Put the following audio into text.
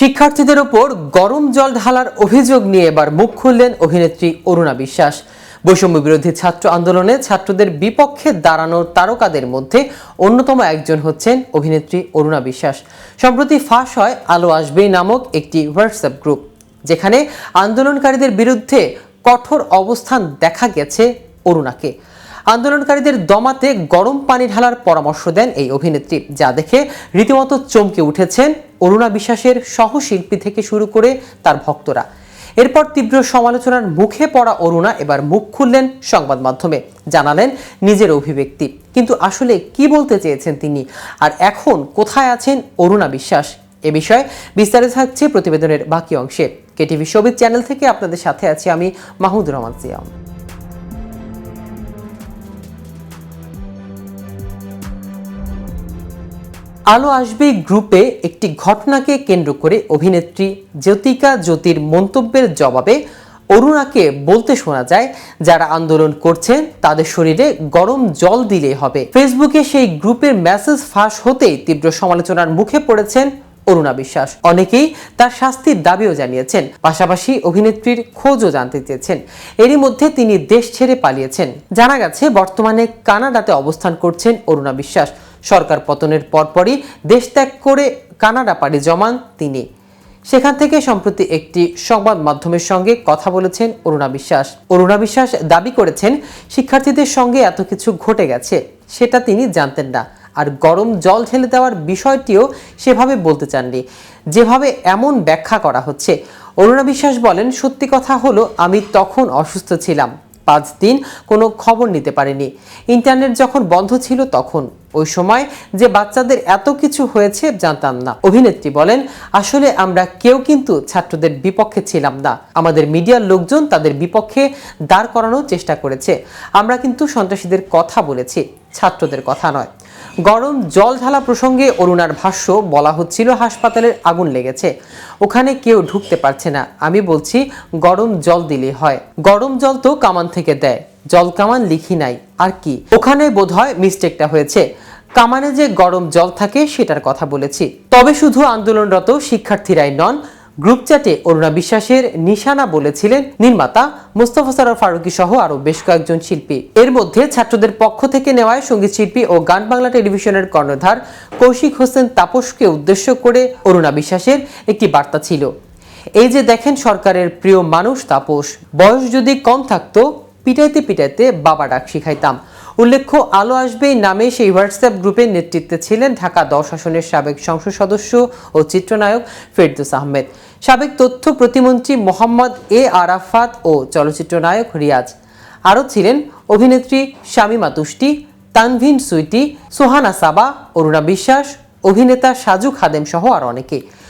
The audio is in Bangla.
শিক্ষার্থীদের ওপর গরম জল ঢালার অভিযোগ নিয়ে এবার মুখ খুললেন অভিনেত্রী অরুণা বিশ্বাস। বৈষম্য বিরোধী ছাত্র আন্দোলনে ছাত্রদের বিপক্ষে দাঁড়ানোর তারকাদের মধ্যে অন্যতম একজন হচ্ছেন অভিনেত্রী অরুণা বিশ্বাস। সম্প্রতি ফাঁস হয় আলো আসবেই নামক একটি হোয়াটসঅ্যাপ গ্রুপ, যেখানে আন্দোলনকারীদের বিরুদ্ধে কঠোর অবস্থান দেখা গেছে অরুণাকে। আন্দোলনকারীদের দমাতে গরম পানি ঢালার পরামর্শ দেন এই অভিনেত্রী, যা দেখে রীতিমতো চমকে উঠেছেন অরুণা বিশ্বাসের সহশিল্পী থেকে শুরু করে তার ভক্তরা। এরপর তীব্র সমালোচনার মুখে পড়া অরুণা এবার মুখ খুললেন সংবাদ মাধ্যমে, জানালেন নিজের অভিব্যক্তি। কিন্তু আসলে কি বলতে চেয়েছেন তিনি? আর এখন কোথায় আছেন অরুণা বিশ্বাস? এ বিষয়ে বিস্তারিত থাকছে প্রতিবেদনের বাকি অংশে। কেটিভি সবিজ চ্যানেল থেকে আপনাদের সাথে আছি আমি মাহমুদুর রহমান সিয়াম। আলো আসবে গ্রুপে একটি ঘটনাকে কেন্দ্র করে অভিনেত্রী জ্যোতিকা জ্যোতির মন্তব্যের জবাবে অরুণাকে বলতে শোনা যায়, যারা আন্দোলন করছেন, তাদের শরীরে গরম জল দিলে হবে। ফেসবুকে সেই গ্রুপের মেসেজ ফাঁস হতেই তীব্র সমালোচনার মুখে পড়েছেন অরুণা বিশ্বাস। অনেকেই তার শাস্তির দাবিও জানিয়েছেন, পাশাপাশি অভিনেত্রীর খোঁজও জানতে চেয়েছেন। এরই মধ্যে তিনি দেশ ছেড়ে পালিয়েছেন। জানা গেছে, বর্তমানে কানাডাতে অবস্থান করছেন অরুণা বিশ্বাস। সরকার পতনের পরপরই দেশ ত্যাগ করে কানাডা পাড়ি জমান তিনি। সেখান থেকে সম্প্রতি একটি সংবাদ মাধ্যমের সঙ্গে কথা বলেছেন অরুণা বিশ্বাস। অরুণা বিশ্বাস দাবি করেছেন, শিক্ষার্থীদের সঙ্গে এত কিছু ঘটে গেছে, সেটা তিনি জানতেন না। আর গরম জল ঢেলে দেওয়ার বিষয়টিও সেভাবে বলতে চাননি। যেভাবে এমন ব্যাখ্যা করা হচ্ছে, অরুণা বিশ্বাস বলেন, সত্যি কথা হলো, আমি তখন অসুস্থ ছিলাম। পাঁচ দিন কোনো খবর নিতে পারেনি। ইন্টারনেট যখন বন্ধ ছিল তখন। ওই সময় যে বাচ্চাদের এত কিছু হয়েছে জানতাম না। অভিনেত্রী বলেন, আসলে আমরা কেউ কিন্তু ছাত্রদের বিপক্ষে ছিলাম না। আমাদের মিডিয়ার লোকজন তাদের বিপক্ষে দাঁড় করানোর চেষ্টা করেছে। আমরা কিন্তু সন্ত্রাসীদের কথা বলেছি। ছাত্রদের কথা নয়। গরম জল ঢালা প্রসঙ্গে অরুণার ভাষ্য, বলা হচ্ছিল হাসপাতালের আগুন লেগেছে। ওখানে কেউ ঢুকতে পারছে না। আমি বলছি, গরম জল দিলে হয়। গরম জল তো কামান থেকে দেয়। জল কামান লিখি নাই। আর কি? ওখানে বোধহয় মিস্টেকটা হয়েছে। কামানে যে গরম জল থাকে, সেটার কথা বলেছি। তবে শুধু আন্দোলনরত শিক্ষার্থীরাই নন গ্রুপ চ্যাটে অরুণা বিশ্বাসের নিশানা বলেছিলেন নির্মাতা মোস্তফা সরার ফারুকী সহ আরও বেশ কয়েকজন শিল্পী। এর মধ্যে ছাত্রদের পক্ষ থেকে নেওয়ায় সংগীত শিল্পী ও গান বাংলা টেলিভিশনের কর্ণধার কৌশিক হোসেন তাপসকে উদ্দেশ্য করে অরুণা বিশ্বাসের একটি বার্তা ছিল। এই যে দেখেন সরকারের প্রিয় মানুষ তাপস, বয়স যদি কম থাকতো, পিটাইতে পিটাইতে বাবা ডাক শিখাইতাম। উল্লেখ্য, আলো আসবেই নামে সেই হোয়াটসঅ্যাপ গ্রুপের নেতৃত্বে ছিলেন ঢাকা দশ আসনের সাবেক সংসদ সদস্য ও চিত্রনায়ক ফেরদৌস আহমেদ। সাবেক তথ্য প্রতিমন্ত্রী মোহাম্মদ এ আরাফাত ও চলচ্চিত্র নায়ক রিয়াজ। আরও ছিলেন অভিনেত্রী শামিমা তুষ্টি তানভিন সুইটি, সোহানা সাবা, অরুণা বিশ্বাস, অভিনেতা সাজু খাদেম সহ আর অনেকে।